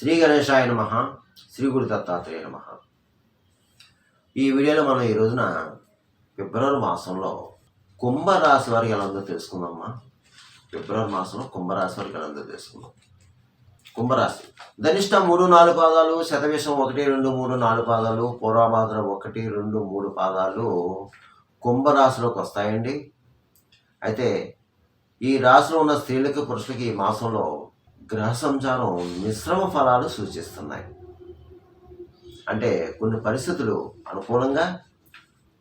శ్రీ గణేశాయ నమ శ్రీ గురు దత్తాత్రేయ నమ. ఈ వీడియోలో మనం ఈ రోజున ఫిబ్రవరి మాసంలో కుంభరాశి వారికి ఎలా ఉందో తెలుసుకుందామా? ఫిబ్రవరి మాసంలో కుంభరాశి వారికి ఎలా ఉందో తెలుసుకుందాం. కుంభరాశి. ధనిష్ట మూడు నాలుగు పాదాలు శతవిషం ఒకటి రెండు మూడు నాలుగు పాదాలు పూర్వభాద్ర ఒకటి రెండు మూడు పాదాలు కుంభరాశిలోకి వస్తాయండి. అయితే ఈ రాశిలో ఉన్న స్త్రీలకు పురుషులకి ఈ మాసంలో గ్రహ సంచారం మిశ్రమ ఫలాలు సూచిస్తున్నాయి. అంటే కొన్ని పరిస్థితులు అనుకూలంగా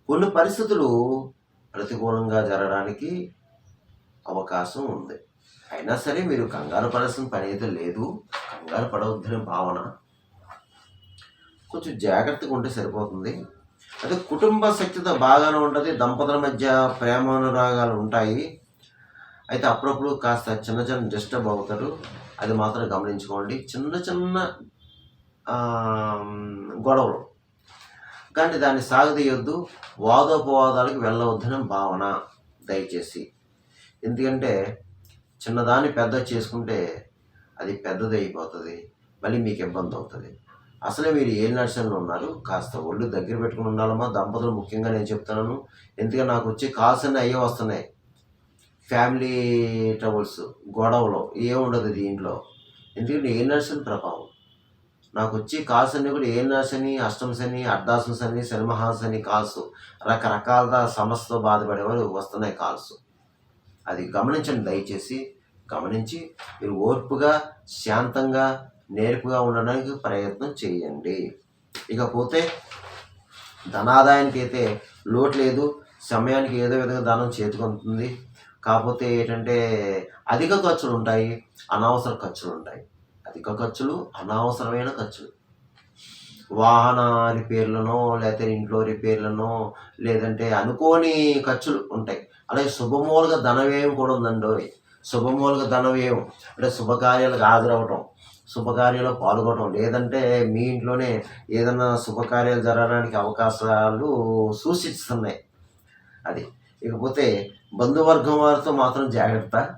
కొన్ని పరిస్థితులు ప్రతికూలంగా జరగడానికి అవకాశం ఉంది. అయినా సరే మీరు కంగారు పడాల్సిన పని అయితే లేదు. కంగారు పడవద్దనే భావన. కొంచెం జాగ్రత్తగా ఉంటే సరిపోతుంది. అదే కుటుంబ శక్తితో బాగానే ఉంటుంది. దంపతుల మధ్య ప్రేమానురాగాలు ఉంటాయి. అయితే అప్పుడప్పుడు కాస్త చిన్న చిన్న డిస్టర్బ్ అవుతారు. అది మాత్రం గమనించుకోండి. చిన్న చిన్న గొడవలు. కానీ దాన్ని సాగదీయొద్దు. వాదోపవాదాలకు వెళ్ళవద్దని భావన దయచేసి. ఎందుకంటే చిన్నదాన్ని పెద్ద చేసుకుంటే అది పెద్దది అయిపోతుంది. మళ్ళీ మీకు ఇబ్బంది అవుతుంది. అసలే మీరు ఏ నర్సన్లో ఉన్నారు. కాస్త ఒళ్ళు దగ్గర పెట్టుకుని ఉండాలమ్మా. దంపతులు ముఖ్యంగా నేను చెప్తున్నాను. ఎందుకంటే నాకు వచ్చి కాల్స్ అన్నీ అయ్యే వస్తున్నాయి. ఫ్యామిలీ ట్రబుల్స్ గొడవలు ఏముండదు దీంట్లో. ఎందుకంటే ఏ నర్సని ప్రభావం? నాకు వచ్చి కాల్స్ అన్నీ కూడా ఏ నర్సని అష్టమ్స్ అని అర్ధాసమ్స్ అని అని కాల్స్ రకరకాల సమస్యతో బాధపడేవారు వస్తున్నాయి కాల్స్. అది గమనించండి దయచేసి. గమనించి మీరు ఓర్పుగా శాంతంగా నేర్పుగా ఉండడానికి ప్రయత్నం చేయండి. ఇకపోతే ధనాదాయానికి అయితే లోటు లేదు. సమయానికి ఏదో విధంగా ధనం చేతికొంటుంది కాకపోతే ఏంటంటే అధిక ఖర్చులు ఉంటాయి అనవసర ఖర్చులు ఉంటాయి. అధిక ఖర్చులు అనవసరమైన ఖర్చులు. వాహన రిపేర్లనో లేకపోతే ఇంట్లో రిపేర్లనో లేదంటే అనుకోని ఖర్చులు ఉంటాయి. అలాగే శుభమూలుగా ధన వ్యయం కూడా ఉందండి శుభమూలుగా ధన వ్యయం అంటే శుభకార్యాలకు హాజరవటం శుభకార్యాలు పాల్గొనడం లేదంటే మీ ఇంట్లోనే ఏదైనా శుభకార్యాలు జరగడానికి అవకాశాలు సూచిస్తున్నాయి. అది. ఇకపోతే బంధువర్గం వారితో మాత్రం జాగ్రత్త.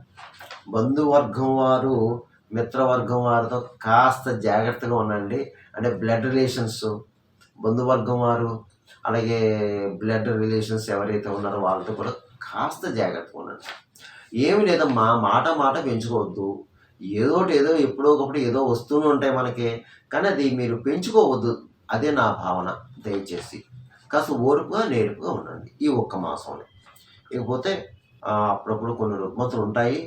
బంధువర్గం వారు మిత్రవర్గం వారితో కాస్త జాగ్రత్తగా ఉండండి. అంటే బ్లడ్ రిలేషన్స్ బంధువర్గం వారు అలాగే బ్లడ్ రిలేషన్స్ ఎవరైతే ఉన్నారో వాళ్ళతో కూడా కాస్త జాగ్రత్తగా ఉండండి. ఏమి లేదమ్మా మాట మాట పెంచుకోవద్దు. ఏదో ఒకటి ఏదో ఎప్పుడో ఒకప్పుడు ఏదో వస్తూనే ఉంటాయి మనకి. కానీ అది మీరు పెంచుకోవద్దు. అదే నా భావన. దయచేసి కాస్త ఓర్పుగా నేర్పుగా ఉండండి ఈ ఒక్క మాసంలో. ఇకపోతే అప్పుడప్పుడు కొన్ని రుగ్మతులు ఉంటాయి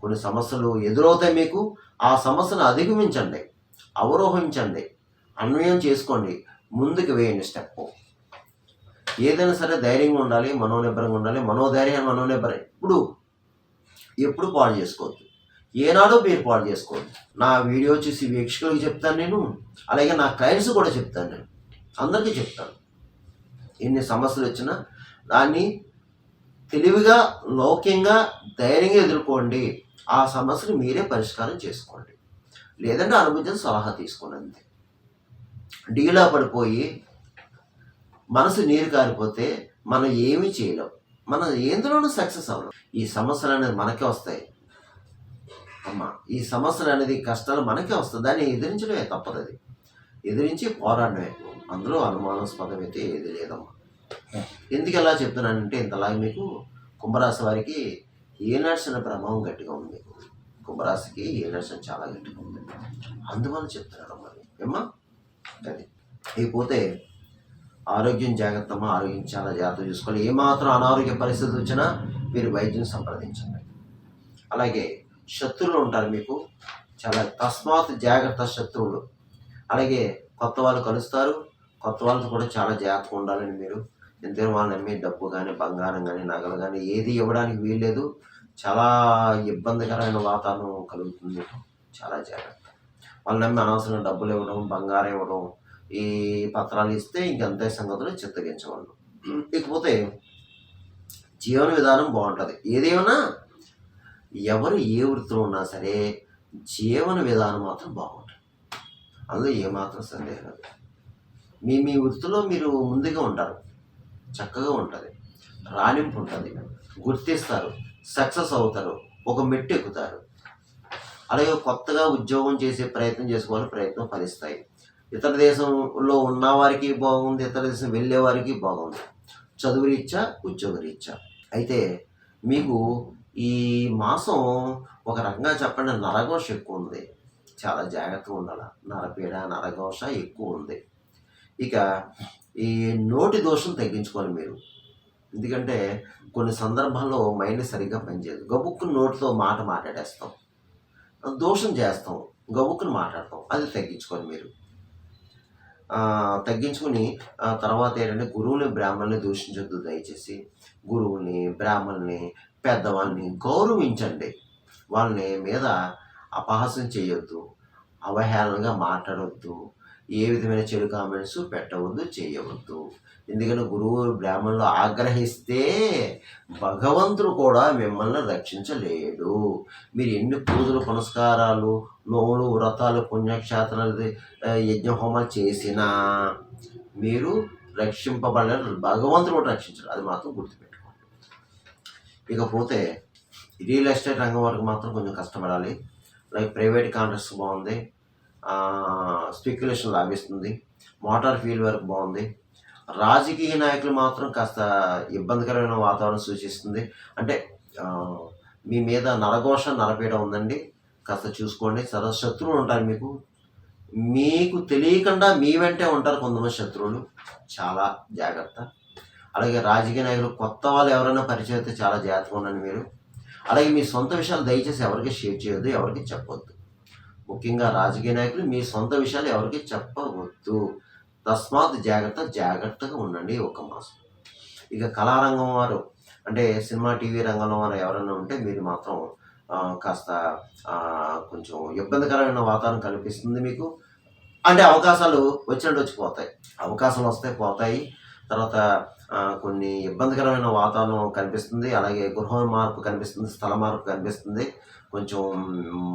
కొన్ని సమస్యలు ఎదురవుతాయి మీకు ఆ సమస్యను అధిగమించండి అవరోహించండి అన్వయం చేసుకోండి ముందుకు వేయండి స్టెప్ ఏదైనా సరే ధైర్యంగా ఉండాలి మనోనిబ్బరంగా ఉండాలి మనోధైర్యం మనోనిబ్బరం. ఇప్పుడు ఎప్పుడు పాడు చేసుకోవద్దు. ఏనాడో మీరు పాడు చేసుకోవద్దు. నా వీడియో చూసి వీక్షకులకు చెప్తాను నేను అలాగే నా క్లయింట్స్ కూడా చెప్తాను నేను. అందరికీ చెప్తాను. ఎన్ని సమస్యలు వచ్చినా దాన్ని తెలివిగా లౌక్యంగా ధైర్యంగా ఎదుర్కోండి. ఆ సమస్యను మీరే పరిష్కారం చేసుకోండి. లేదంటే అనుభవించిన సలహా తీసుకోండి అంతే. డీలా పడిపోయి మనసు నీరు కారిపోతే మనం ఏమీ చేయలేం. మనం ఎందులోనూ సక్సెస్ అవ్వడం ఈ సమస్యలు అనేది మనకే వస్తాయి. అమ్మా ఈ సమస్యలు అనేది కష్టాలు మనకే వస్తుంది దాన్ని ఎదిరించడమే తప్పదు అది. ఎదిరించి పోరాడమే అందులో అనుమానాస్పదం అయితే ఏది లేదమ్మా. ఎందుకు ఎలా చెప్తున్నానంటే ఇంతలాగా మీకు కుంభరాశి వారికి ఏ అనే ప్రభావం గట్టిగా ఉంది. మీకు కుంభరాశికి ఏ అని చాలా గట్టిగా ఉంది. అందువల్ల చెప్తున్నాను మరి ఏమ్మా? అది. అయిపోతే ఆరోగ్యం జాగ్రత్త ఆరోగ్యం చాలా జాగ్రత్త చూసుకోవాలి. ఏమాత్రం అనారోగ్య పరిస్థితి వచ్చినా మీరు వైద్యం సంప్రదించండి. అలాగే శత్రువులు ఉంటారు మీకు. చాలా తస్మాత్ జాగ్రత్త శత్రువులు. అలాగే కొత్త వాళ్ళు కలుస్తారు. కొత్త వాళ్ళతో కూడా చాలా జాగ్రత్తగా ఉండాలని మీరు. ఎందుకంటే వాళ్ళని అమ్మే డబ్బు కానీ బంగారం కానీ నగలు కానీ ఏది ఇవ్వడానికి వీల్లేదు. చాలా ఇబ్బందికరమైన వాతావరణం కలుగుతుంది. చాలా జాగ్రత్త. వాళ్ళని నమ్మి అనవసరం డబ్బులు ఇవ్వడం బంగారం ఇవ్వడం ఈ పత్రాలు ఇస్తే ఇంకంతే సంగతులు చిత్తగించవాళ్ళు ఇకపోతే జీవన విధానం బాగుంటుంది. ఏదేమైనా ఎవరు ఏ వృత్తిలో ఉన్నా సరే జీవన విధానం మాత్రం బాగుంటుంది. అందులో ఏమాత్రం సందేహం లేదు. మీ మీ వృత్తిలో మీరు ముందుగా ఉంటారు. చక్కగా ఉంటుంది. రాణింపు ఉంటుంది గుర్తిస్తారు. సక్సెస్ అవుతారు. ఒక మెట్టు ఎక్కుతారు అలాగే కొత్తగా ఉద్యోగం చేసే ప్రయత్నం చేసుకోవాలి. ప్రయత్నం ఫలిస్తాయి. ఇతర దేశంలో ఉన్న వారికి బాగుంది. ఇతర దేశం వెళ్ళే వారికి బాగుంది. చదువు రీత్యా ఉద్యోగ రీత్యా అయితే మీకు ఈ మాసం ఒక రకంగా చెప్పండి. నరఘోష ఎక్కువ ఉంది చాలా జాగ్రత్తగా ఉండాలి. నరపీడ నరఘోష ఎక్కువ ఉంది ఇక ఈ నోటి దోషం తగ్గించుకోవాలి మీరు. ఎందుకంటే కొన్ని సందర్భాల్లో మైండ్ సరిగ్గా పనిచేయదు. గబుక్కుని నోటితో మాట మాట్లాడేస్తాం. దోషం చేస్తాం. గబుక్కుని మాట్లాడతాం. అది తగ్గించుకోవాలి మీరు. తగ్గించుకుని తర్వాత ఏంటంటే గురువుని బ్రాహ్మణ్ని దూషించొద్దు దయచేసి. గురువుని బ్రాహ్మణ్ని పెద్దవాళ్ళని గౌరవించండి. వాళ్ళని మీద అపహాసం చేయొద్దు. అవహేళనగా మాట్లాడవద్దు ఏ విధమైన చెడు కామెంట్స్ పెట్టవద్దు చేయవద్దు. ఎందుకంటే గురువు బ్రాహ్మణులు ఆగ్రహిస్తే భగవంతుడు కూడా మిమ్మల్ని రక్షించలేడు. మీరు ఎన్ని పూజలు పునస్కారాలు నోములు వ్రతాలు పుణ్యక్షేత్రాలు యజ్ఞ హోమాలు చేసినా మీరు రక్షింపబడలేదు భగవంతుడు కూడా రక్షించడు. అది మాత్రం గుర్తుపెట్టుకోండి. ఇకపోతే రియల్ ఎస్టేట్ రంగం వరకు మాత్రం కొంచెం కష్టపడాలి. లైక్ ప్రైవేట్ కాంట్రాక్ట్స్ బాగుంది. స్పెక్యులేషన్ లాభిస్తుంది మోటార్ ఫీల్డ్ వరకు బాగుంది. రాజకీయ నాయకులు మాత్రం కాస్త ఇబ్బందికరమైన వాతావరణం సూచిస్తుంది. అంటే మీ మీద నరఘోష నరపీడ ఉందండి. కాస్త చూసుకోండి. సదా శత్రువులు ఉంటారు మీకు. మీకు తెలియకుండా మీ వెంటే ఉంటారు కొంతమంది శత్రువులు. చాలా జాగ్రత్త. అలాగే రాజకీయ నాయకులు కొత్త వాళ్ళు ఎవరైనా పరిచయం అయితే చాలా జాగ్రత్తగా ఉండండి మీరు. అలాగే మీ సొంత విషయాలు దయచేసి ఎవరికి షేర్ చేయొద్దు ఎవరికి చెప్పొద్దు. ముఖ్యంగా రాజకీయ నాయకులు మీ సొంత విషయాలు ఎవరికి చెప్పవద్దు. తస్మాత్ జాగ్రత్త జాగ్రత్తగా ఉండండి ఒక మాసం. ఇక కళారంగం వారు అంటే సినిమా టీవీ రంగంలో వారు ఎవరైనా ఉంటే మీరు మాత్రం కాస్త కొంచెం ఇబ్బందికరమైన వాతావరణం కనిపిస్తుంది మీకు. అంటే అవకాశాలు వచ్చినట్టు వచ్చి పోతాయి. అవకాశాలు వస్తాయి పోతాయి. తర్వాత కొన్ని ఇబ్బందికరమైన వాతావరణం కనిపిస్తుంది. అలాగే గృహ మార్పు కనిపిస్తుంది స్థల మార్పు కనిపిస్తుంది. కొంచెం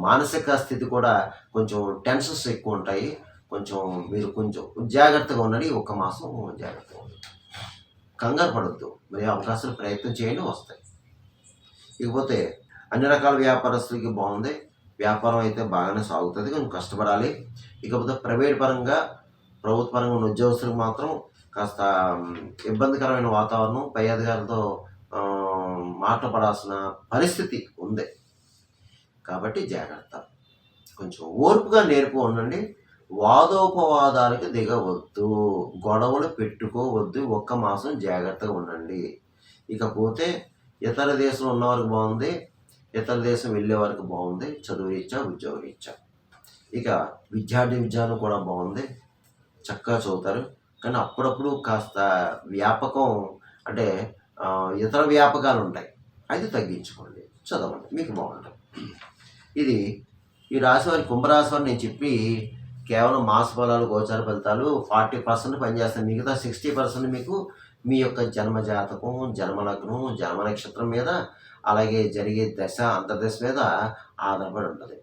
మానసిక స్థితి కూడా కొంచెం టెన్షన్స్ ఎక్కువ ఉంటాయి. కొంచెం మీరు కొంచెం జాగ్రత్తగా ఉండండి. ఒక మాసం జాగ్రత్తగా ఉండండి. కంగారు పడద్దు. మరి అవకాశాలు ప్రయత్నం చేయండి వస్తాయి. ఇకపోతే అన్ని రకాల వ్యాపారస్తులకి బాగుంది. వ్యాపారం అయితే బాగానే సాగుతుంది. కొంచెం కష్టపడాలి. ఇకపోతే ప్రైవేట్ పరంగా ప్రభుత్వ పరంగా ఉన్న ఉద్యోగస్తులకు మాత్రం కాస్త ఇబ్బందికరమైన వాతావరణం పై అధికారులతో మాట్లాడాల్సిన పరిస్థితి ఉంది. కాబట్టి జాగ్రత్త. కొంచెం ఓర్పుగా నేర్పు ఉండండి వాదోపవాదాలకు దిగవద్దు. గొడవలు పెట్టుకోవద్దు. ఒక్క మాసం జాగ్రత్తగా ఉండండి. ఇకపోతే ఇతర దేశం ఉన్నవారికి బాగుంది. ఇతర దేశం వెళ్ళే వారికి బాగుంది. చదువు రీత్యా ఉద్యోగ రీత్యా. ఇక విద్యార్థి విద్యాలు కూడా బాగుంది. చక్కగా చదువుతారు. కానీ అప్పుడప్పుడు కాస్త వ్యాపకం అంటే ఇతర వ్యాపకాలు ఉంటాయి అది తగ్గించుకోండి. చదవండి. మీకు బాగుంటుంది. ఇది ఈ రాశి వారి కుంభరాశి వారు నేను చెప్పి కేవలం మాస ఫలాలు గోచార ఫలితాలు ఫార్టీ పర్సెంట్ పనిచేస్తాయి. మిగతా సిక్స్టీ పర్సెంట్ మీకు మీ యొక్క జన్మ జాతకం జన్మ లగ్నం జన్మ నక్షత్రం మీద అలాగే జరిగే దశ అంతర్దశ మీద ఆధారపడి ఉంటుంది.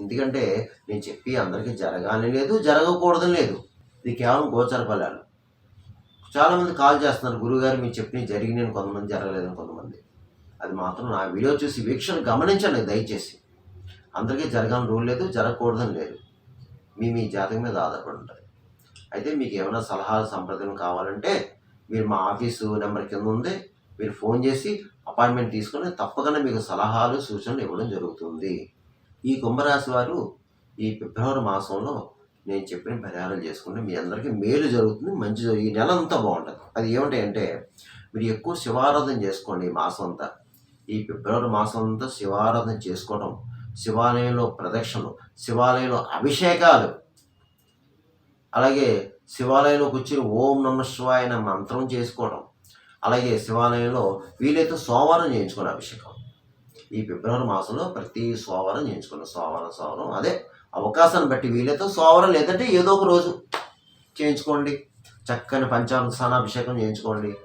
ఎందుకంటే నేను చెప్పి అందరికీ జరగాలని లేదు జరగకూడదని లేదు. ఇది కేవలం గోచార ఫలాలు. చాలామంది కాల్ చేస్తున్నారు గురువుగారు మీరు చెప్పిన జరిగిన కొంతమంది జరగలేదు కొంతమంది. అది మాత్రం నా వీడియో చూసి వీక్షణ గమనించండి దయచేసి. అందరికీ జరగాలని రూల్ లేదు జరగకూడదని లేదు. మీ మీ జాతకం మీద ఆధారపడి ఉంటుంది అయితే మీకు ఏమైనా సలహాలు సంప్రదాయం కావాలంటే మీరు మా ఆఫీసు నెంబర్ కింద ఉంది మీరు ఫోన్ చేసి అపాయింట్మెంట్ తీసుకొని తప్పకుండా మీకు సలహాలు సూచనలు ఇవ్వడం జరుగుతుంది. ఈ కుంభరాశి వారు ఈ ఫిబ్రవరి మాసంలో నేను చెప్పిన పరిహారాలు చేసుకుంటే మీ అందరికీ మేలు జరుగుతుంది మంచి ఈ నెల అంతా బాగుంటుంది. అది ఏమిటంటే మీరు ఎక్కువ శివారాధన చేసుకోండి ఈ మాసం అంతా ఈ ఫిబ్రవరి మాసం అంతా శివారాధన చేసుకోవడం శివాలయంలో ప్రదక్షిణలు శివాలయంలో అభిషేకాలు. అలాగే శివాలయంలో కూర్చుని ఓం నమ శివాయ మంత్రం చేసుకోవడం. అలాగే శివాలయంలో వీలైతే సోమవారం చేయించుకోవడం అభిషేకం. ఈ ఫిబ్రవరి మాసంలో ప్రతి సోమవారం చేయించుకోండి సోమవారం సోమవారం అదే అవకాశాన్ని బట్టి వీలైతే సోమవారం లేదంటే ఏదో ఒక రోజు చేయించుకోండి. చక్కని పంచామృత స్నానాభిషేకం చేయించుకోండి.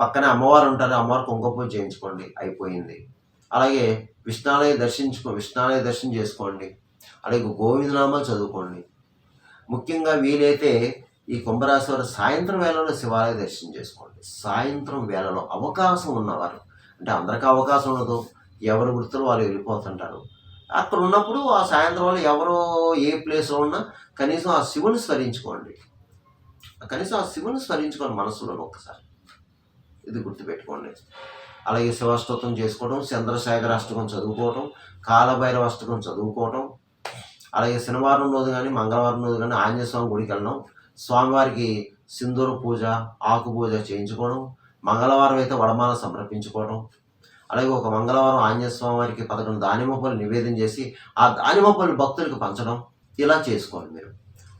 పక్కనే అమ్మవారు ఉంటారు అమ్మవారు కుంకుమ పూజ చేయించుకోండి. అయిపోయింది. అలాగే విష్ణాలయ దర్శించుకో విష్ణాలయ దర్శనం చేసుకోండి. అలాగే గోవిందనామాలు చదువుకోండి. ముఖ్యంగా వీలైతే ఈ కుంభరాశి వారు సాయంత్రం వేళలో శివాలయ దర్శనం చేసుకోండి. సాయంత్రం వేళలో అవకాశం ఉన్నవారు అంటే అందరికీ అవకాశం ఉండదు. ఎవరి వృత్తులు వాళ్ళు వెళ్ళిపోతుంటారు. అక్కడ ఉన్నప్పుడు ఆ సాయంత్రం వల్ల ఎవరో ఏ ప్లేస్లో ఉన్నా కనీసం ఆ శివుని స్మరించుకోండి. కనీసం ఆ శివుని స్మరించుకోండి మనసులో ఒక్కసారి ఇది గుర్తుపెట్టుకోండి. అలాగే శివస్తోత్రం చేసుకోవడం చంద్రశేఖర అష్టకం చదువుకోవడం కాలభైరవ అష్టకం చదువుకోవడం అలాగే శనివారం రోజు కానీ మంగళవారం రోజు కానీ ఆంజనేయ స్వామి గుడికి వెళ్ళడం స్వామివారికి సింధూర పూజ ఆకు పూజ చేయించుకోవడం మంగళవారం అయితే వడమాల సమర్పించుకోవడం అలాగే ఒక మంగళవారం ఆంజనేయ స్వామి వారికి పదకొండు దానిమ్మ పళ్ళు నివేదన చేసి ఆ దానిమ్మ పళ్ళు భక్తులకు పంచడం ఇలా చేసుకోవాలి మీరు.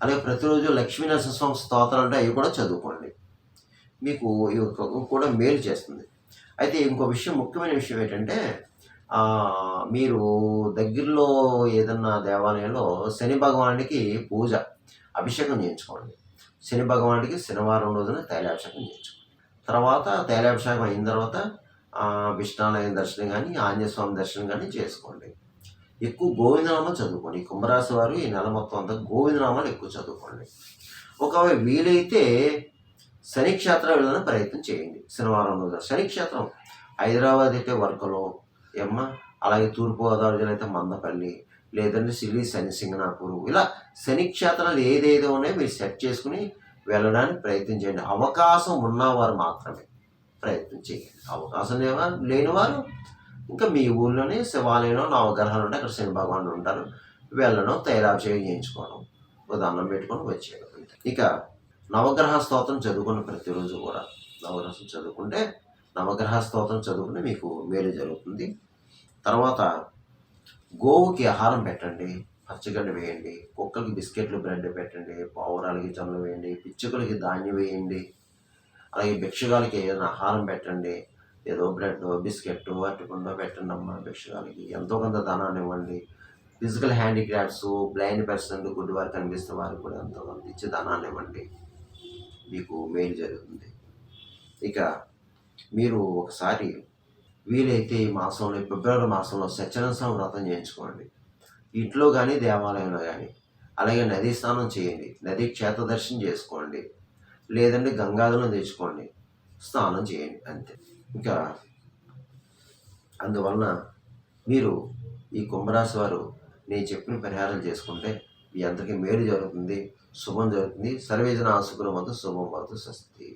అలాగే ప్రతిరోజు లక్ష్మీ నరసింహస్వామి స్తోత్రాలు అంటే అవి కూడా చదువుకోండి. మీకు ఇవి కూడా మేలు చేస్తుంది. అయితే ఇంకో విషయం ముఖ్యమైన విషయం ఏంటంటే మీరు దగ్గరలో ఏదన్నా దేవాలయంలో శని భగవానుడికి పూజ అభిషేకం చేయించుకోండి. శని భగవానుడికి శనివారం రోజున తైలాభిషేకం చేయించుకోండి. తర్వాత తైలాభిషేకం అయిన తర్వాత విష్ణాలయం దర్శనం కానీ ఆంజనేయస్వామి దర్శనం కానీ చేసుకోండి. ఎక్కువ గోవిందనామం చదువుకోండి. కుంభరాశి వారు ఈ నెల మొత్తం అంతా గోవిందనామాలు ఎక్కువ చదువుకోండి. ఒకవేళ వీలైతే శనిక్షేత్రం వెళ్ళడానికి ప్రయత్నం చేయండి. శనివారం రోజు శనిక్షేత్రం. హైదరాబాద్ అయితే వర్కలో ఎమ్మ అలాగే తూర్పుగోదావరి జిల్లా అయితే మందపల్లి లేదంటే సిల్లీ శని సింగనాపూర్ ఇలా శనిక్షేత్రాలు ఏదేదో ఉన్నాయో మీరు సెట్ చేసుకుని వెళ్ళడానికి ప్రయత్నం చేయండి. అవకాశం ఉన్నవారు మాత్రమే ప్రయత్నం చేయండి. అవకాశం లేనివారు ఇంకా మీ ఊళ్ళోనే శివాలయంలో నవగ్రహాలు ఉంటాయి. అక్కడ శని భగవానులు ఉంటారు వెళ్ళడం తైలాభిషేకం చేయించుకోవడం ఒక దండం పెట్టుకొని వచ్చేయడం ఇక నవగ్రహ స్తోత్రం చదువుకున్న ప్రతిరోజు కూడా నవగ్రహం చదువుకుంటే నవగ్రహ స్తోత్రం చదువుకుంటే మీకు మేలు జరుగుతుంది. తర్వాత గోవుకి ఆహారం పెట్టండి పచ్చగడ్డ వేయండి కుక్కలకి బిస్కెట్లు బ్రెడ్ పెట్టండి పావురాలకి జొన్నలు వేయండి పిచ్చుకలకి ధాన్యం వేయండి అలాగే భిక్షగాలకి ఏదైనా ఆహారం పెట్టండి ఏదో బ్రెడ్ బిస్కెట్ అట్టుకుండా పెట్టండి అమ్మ భిక్షగాలకి ఎంతో కొంత ధనాన్ని ఇవ్వండి. Physical handicrafts blind person good work కనిపిస్తున్న వారికి కూడా ఎంతో కొంత ఇచ్చి ధనాన్ని ఇవ్వండి. మీకు మేలు జరుగుతుంది. ఇక మీరు ఒకసారి వీలైతే ఈ మాసంలో ఫిబ్రవరి మాసంలో సత్యనారాయణ వ్రతం చేయించుకోండి. ఇంట్లో కానీ దేవాలయంలో కానీ అలాగే నదీ స్నానం చేయండి. నదీ క్షేత్ర దర్శనం చేసుకోండి. లేదంటే గంగాధరం తెచ్చుకోండి. స్నానం చేయండి అంతే. ఇంకా అందువలన మీరు ఈ కుంభరాశి వారు నేను చెప్పిన పరిహారాలు చేసుకుంటే మీ అందరికీ మేలు జరుగుతుంది. శుభం జరుగుతుంది. సర్వేజన ఆసుకుల మందు శుభం మందు స్వస్తి.